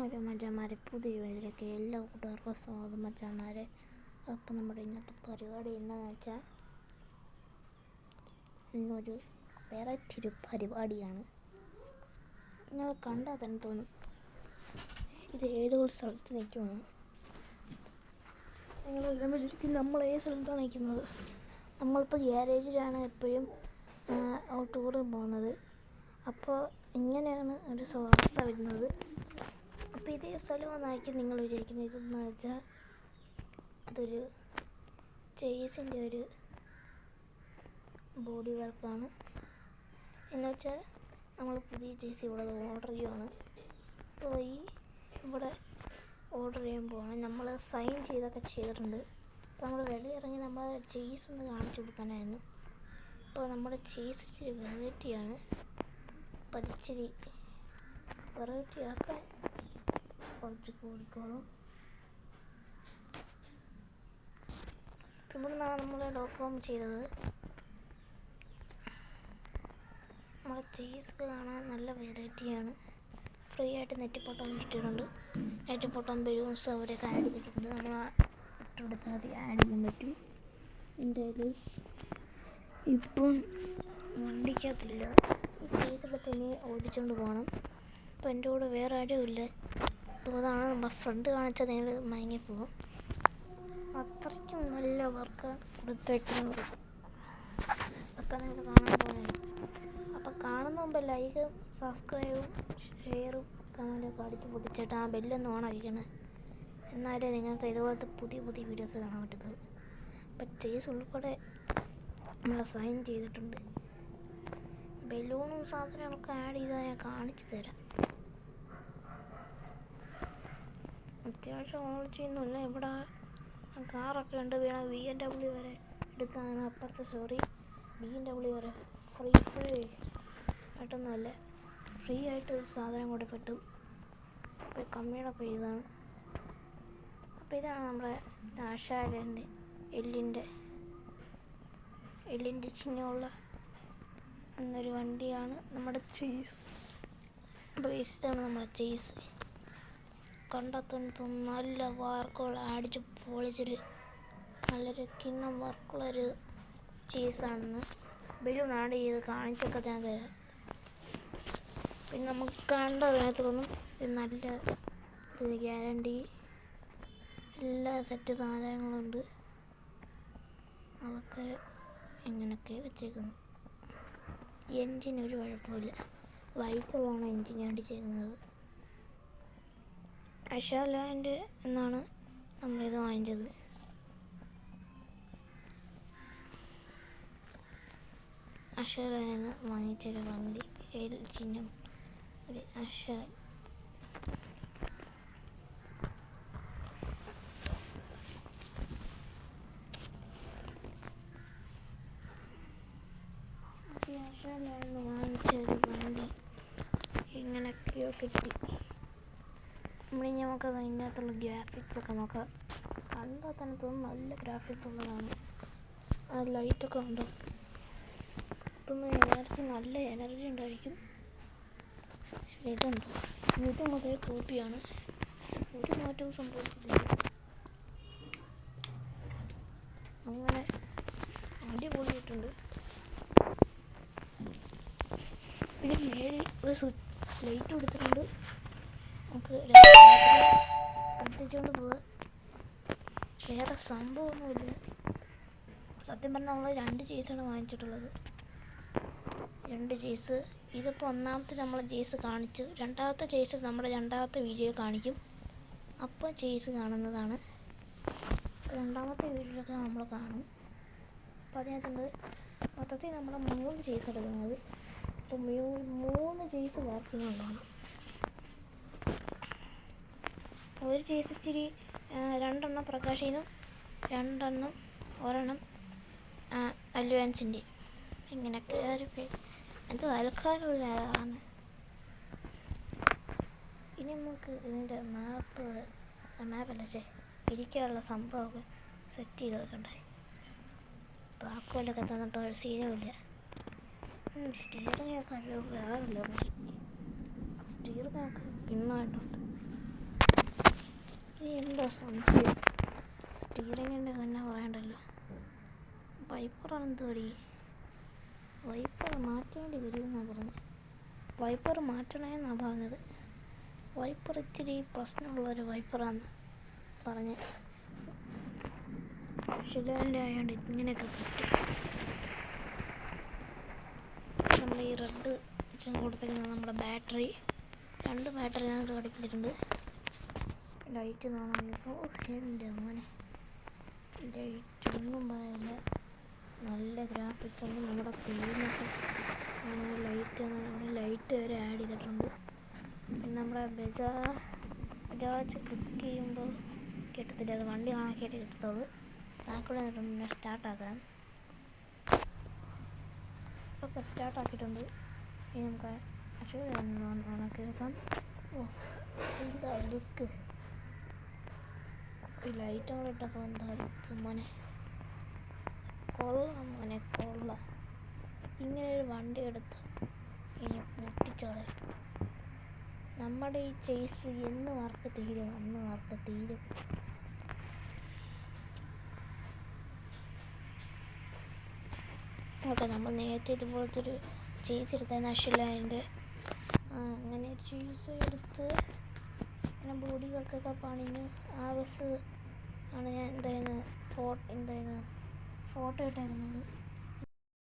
Hello മച്ചാന്മാരെ പുതിയ വീട്ടിലേക്ക് എല്ലാ കൂട്ടുകാർക്കും സ്വാഗതം മച്ചാന്മാരെ. അപ്പം നമ്മുടെ ഇന്നത്തെ പരിപാടി എന്താണെന്ന് വെച്ചാൽ ഇന്നൊരു വെറൈറ്റി ഒരു പരിപാടിയാണ്. നിങ്ങൾ കണ്ടാൽ തന്നെ തോന്നും. ഇത് ഏതോ ഒരു സ്ഥലത്ത് നിൽക്കുമെന്ന് നിങ്ങളെല്ലാം വിചാരിക്കും നമ്മൾ ഏത് സ്ഥലത്താണ് നിൽക്കുന്നത്. നമ്മളിപ്പോൾ ഗ്യാരേജിലാണ് എപ്പോഴും ടൂറിൽ പോകുന്നത്. അപ്പോൾ ഇങ്ങനെയാണ് ഒരു അവസ്ഥ വരുന്നത്. അപ്പോൾ ഇതേ സ്ഥലമെന്നായിരിക്കും നിങ്ങൾ വിചാരിക്കുന്നത്. ഇതെന്ന് വെച്ചാൽ അതൊരു ചേസിന്റെ ഒരു ബോഡി വർക്കാണ്. എന്ന് വെച്ചാൽ നമ്മൾ പുതിയ ചേസ് ഇവിടെ ഓർഡർ ചെയ്യുവാണ്. അപ്പോൾ ഈ ഇവിടെ ഓർഡർ ചെയ്യാൻ പോവാണ്. നമ്മൾ സൈൻ ചെയ്തൊക്കെ ചെയ്തിട്ടുണ്ട്. അപ്പോൾ നമ്മൾ വെളിയിറങ്ങി നമ്മൾ ചേസ് ഒന്ന് കാണിച്ചു കൊടുക്കാനായിരുന്നു. അപ്പോൾ നമ്മുടെ ചേസ് ഇച്ചിരി വെറൈറ്റിയാണ് അപ്പോൾ അതിച്ചിരി വെറൈറ്റി ആക്കാൻ കുറച്ച് കൂടിക്കോളും ഇവിടുന്നാണ് നമ്മൾ ഡോക്കം ചെയ്തത്. നമ്മുടെ ചീസ് കാണാൻ നല്ല വെറൈറ്റിയാണ് ഫ്രീ ആയിട്ട് നെറ്റിപ്പൊട്ടം ഇട്ടിട്ടുണ്ട്. നെറ്റിപ്പൊട്ടം ബലൂൺസ് അവരൊക്കെ ആഡ് ചെയ്തിട്ടുണ്ട്. നമ്മൾ ഇട്ടുകൊടുത്താൽ മതി. ആഡ് ചെയ്യാൻ പറ്റും. എന്റെ കയ്യിൽ ഇപ്പം വണ്ടിക്കകത്തില്ല. ചീസിടെ തന്നെ ഓടിച്ചുകൊണ്ട് പോകണം അപ്പം എന്റെ കൂടെ വേറെ ആരും ഇല്ല. അപ്പോൾ അതാണ് നമ്മൾ ഫ്രണ്ട് കാണിച്ചാൽ നിങ്ങൾ മയങ്ങിപ്പോകും അത്രയ്ക്കും നല്ല വർക്കാണ് കൊടുത്ത് വയ്ക്കുന്നത് നിങ്ങൾ കാണാൻ അപ്പോൾ കാണുന്ന മുമ്പ് ലൈക്കും സബ്സ്ക്രൈബും ഷെയറും കമന്റൊക്കെ അടിച്ച് പൊട്ടിച്ചിട്ട് ആ ബെല്ലൊന്ന് ഓണാക്കിക്കണേ എന്നാലേ നിങ്ങൾക്ക് ഇതുപോലത്തെ പുതിയ പുതിയ വീഡിയോസ് കാണാൻ പറ്റുന്നത് അപ്പം ചേസ് ഉൾപ്പെടെ നമ്മൾ സൈൻ ചെയ്തിട്ടുണ്ട്. ബലൂണും സാധനങ്ങളൊക്കെ ആഡ് ചെയ്താൽ ഞാൻ കാണിച്ചു തരാം. അത്യാവശ്യം ഓൺ ചെയ്യുന്നില്ല ഇവിടെ കാറൊക്കെ ഉണ്ട് വേണം ബി എം ഡബ്ല്യു വരെ എടുക്കാനാണ് അപ്പുറത്തെ സോറി ബി എം ഡബ്ല്യു വരെ ഫ്രീ ഫ്രീ ആയിട്ടൊന്നുമല്ല ഫ്രീ ആയിട്ട് ഒരു സാധനം കൂടെ കിട്ടും. അപ്പോൾ കമ്മിയുടെ പേതാണ് അപ്പോൾ ഇതാണ് നമ്മുടെ ആശാരന്റെ എല്ലിന്റെ എല്ലിന്റെ ചിഹ്നമുള്ള എന്നൊരു വണ്ടിയാണ് നമ്മുടെ ചേസ് അപ്പോൾ ഇതാണ് നമ്മുടെ ചേസ് കണ്ടെത്താൻ നല്ല വാർക്കുകൾ അടിച്ച് പൊളിച്ചൊരു നല്ലൊരു കിണ്ണം വർക്കുള്ളൊരു ചീസാണെന്ന് ബലൂൺ ആഡ് ചെയ്ത് കാണിച്ചൊക്കെ ഞാൻ തരാം. പിന്നെ നമുക്ക് കണ്ടതിനകത്ത് തോന്നും ഇത് നല്ല ഇത് ഗ്യാരണ്ടി എല്ലാ സെറ്റ് സാധനങ്ങളുണ്ട്. അതൊക്കെ ഇങ്ങനെയൊക്കെ വെച്ചേക്കുന്നു. എൻജിൻ ഒരു കുഴപ്പമില്ല വൈറ്റുള്ളതാണ് എൻജിൻ അടിച്ചേക്കുന്നത്. അഷാലാൻഡ് എന്നാണ് നമ്മളിത് വാങ്ങിച്ചത്. അഷാലാൻഡ് വാങ്ങിച്ചൊരു വണ്ടി എൽ ചിഹ്നം ഒരു അഷാൽ അഷാലാൻഡ് വാങ്ങിച്ചൊരു വണ്ടി ഇങ്ങനെയൊക്കെയോ കിട്ടി. നമ്മളിനി നമുക്ക് അതിന്റെ അകത്തുള്ള ഗ്രാഫിക്സ് ഒക്കെ നോക്കാം. തന്നെ തോന്നും നല്ല ഗ്രാഫിക്സ് ഉള്ളതാണ്. ആ ലൈറ്റൊക്കെ ഉണ്ടോ? ഇതൊന്നും എനർജി നല്ല എനർജി ഉണ്ടായിരിക്കും. ഇതുണ്ട്. ഇതും അതേ കോപ്പിയാണ് ഒരു മാറ്റവും സംഭവിച്ചില്ല അങ്ങനെ അടിപൊളിയായിട്ടുണ്ട്. പിന്നെ മേളിൽ ഒരു സ്വിച്ച് ലൈറ്റ് കൊടുത്തിട്ടുണ്ട്. നമുക്ക് കത്തിച്ചുകൊണ്ട് വേറെ സംഭവമൊന്നുമില്ല. സത്യം പറഞ്ഞാൽ നമ്മൾ രണ്ട് ചേസാണ് വാങ്ങിച്ചിട്ടുള്ളത്. രണ്ട് ചേസ് ഇതിപ്പോൾ ഒന്നാമത്തെ നമ്മൾ ചേസ് കാണിച്ചു. രണ്ടാമത്തെ ചേസ് നമ്മുടെ രണ്ടാമത്തെ വീഡിയോ കാണിക്കും. അപ്പോൾ ചേസ് കാണുന്നതാണ്. രണ്ടാമത്തെ വീഡിയോയിലൊക്കെ നമ്മൾ കാണും. അപ്പോൾ അതിനകത്തുണ്ട് മൊത്തത്തിൽ നമ്മൾ മൂന്ന് ചേസ് എടുക്കുന്നത്. അപ്പോൾ മൂന്ന് ചേസ് വർക്കിംഗ് ഉണ്ടാകും ഒരു ചേസ് ഇച്ചിരി രണ്ടെണ്ണം പ്രകാശിനും രണ്ടെണ്ണം ഒരെണ്ണം അലുവാൻസിന്റെ ഇങ്ങനെയൊക്കെ ഒരു അത് അലക്കാനുള്ളതാണ് ഇനി നമുക്ക് ഇതിന്റെ മാപ്പ് മാപ്പല്ല ചേ ഇരിക്കാനുള്ള സംഭവമൊക്കെ സെറ്റ് ചെയ്ത് വെക്കണ്ടേ? താക്കോലൊക്കെ തന്നിട്ട് ഒരു സീനുമില്ല സ്റ്റീറിങ്ങൊക്കെ വേറെ സ്റ്റീറിങ്ങൊക്കെ പിന്നായിട്ടുണ്ട് എന്താ സംശയം? സ്റ്റീറിങ്ങിന്റെ തന്നെ പറയണ്ടല്ലോ. വൈപ്പറാണ് എന്തുപടി വൈപ്പർ മാറ്റേണ്ടി വരുമെന്നാണ് പറഞ്ഞത് വൈപ്പർ മാറ്റണമെന്നാണ് പറഞ്ഞത്. വൈപ്പർ ഇച്ചിരി പ്രശ്നമുള്ളൊരു വൈപ്പറാന്ന് പറഞ്ഞ്. ഷിലാന്റെ ആയതുകൊണ്ട് ഇങ്ങനെയൊക്കെ പറ്റും. നമ്മൾ ഈ റെഡ് കൊടുത്തിരിക്കുന്നത് നമ്മുടെ ബാറ്ററി രണ്ട് ബാറ്ററി ഞങ്ങൾക്ക് ഘടിപ്പിച്ചിട്ടുണ്ട്. ലൈറ്റ് കാണാനിപ്പോൾ എന്റെ മോനെ. ലൈറ്റ് ഒന്നും പറയില്ല നല്ല ഗ്രാഫിക്സ് ഉണ്ട് നമ്മുടെ സ്ക്രീനൊക്കെ ലൈറ്റ് നമ്മുടെ ലൈറ്റ് വരെ ആഡ് ചെയ്തിട്ടുണ്ട്. പിന്നെ നമ്മുടെ ബജാ ബജാജ് ക്ലിക്ക് ചെയ്യുമ്പോൾ കിട്ടത്തില്ല. അത് വണ്ടി കാണാക്കിയിട്ട് കിട്ടത്തുള്ളൂ. കണക്കൂടെ പിന്നെ സ്റ്റാർട്ടാക്കാം ഒക്കെ സ്റ്റാർട്ടാക്കിയിട്ടുണ്ട് ഇനി നമുക്ക് പക്ഷേ ഉണക്കി ഓ എന്താ ലുക്ക് ഈ ലൈറ്റും ഇട്ടപ്പോൾ എന്തായാലും മോനെ. കൊള്ളാം മോനെ കൊള്ളാം. ഇങ്ങനെ ഒരു വണ്ടി എടുത്ത് ഇനി പൊട്ടിച്ചോളെ. നമ്മുടെ ഈ ചേസ് എന്ന് മാർക്ക് തീരും അന്ന് മാർക്ക് തീരും. ഓക്കെ നമ്മൾ നേരത്തെ ഇതുപോലത്തെ ഒരു ചേസ് എടുത്ത നഷിലായതിന്റെ അങ്ങനെ ചേസ് എടുത്ത് അങ്ങനെ ബോഡി വർക്കൊക്കെ പണിഞ്ഞു ആ ആണ് ഞാൻ എന്തായിരുന്നു ഫോട്ടോ എന്തായിരുന്നു? ഫോട്ടോ ഇട്ടായിരുന്നത്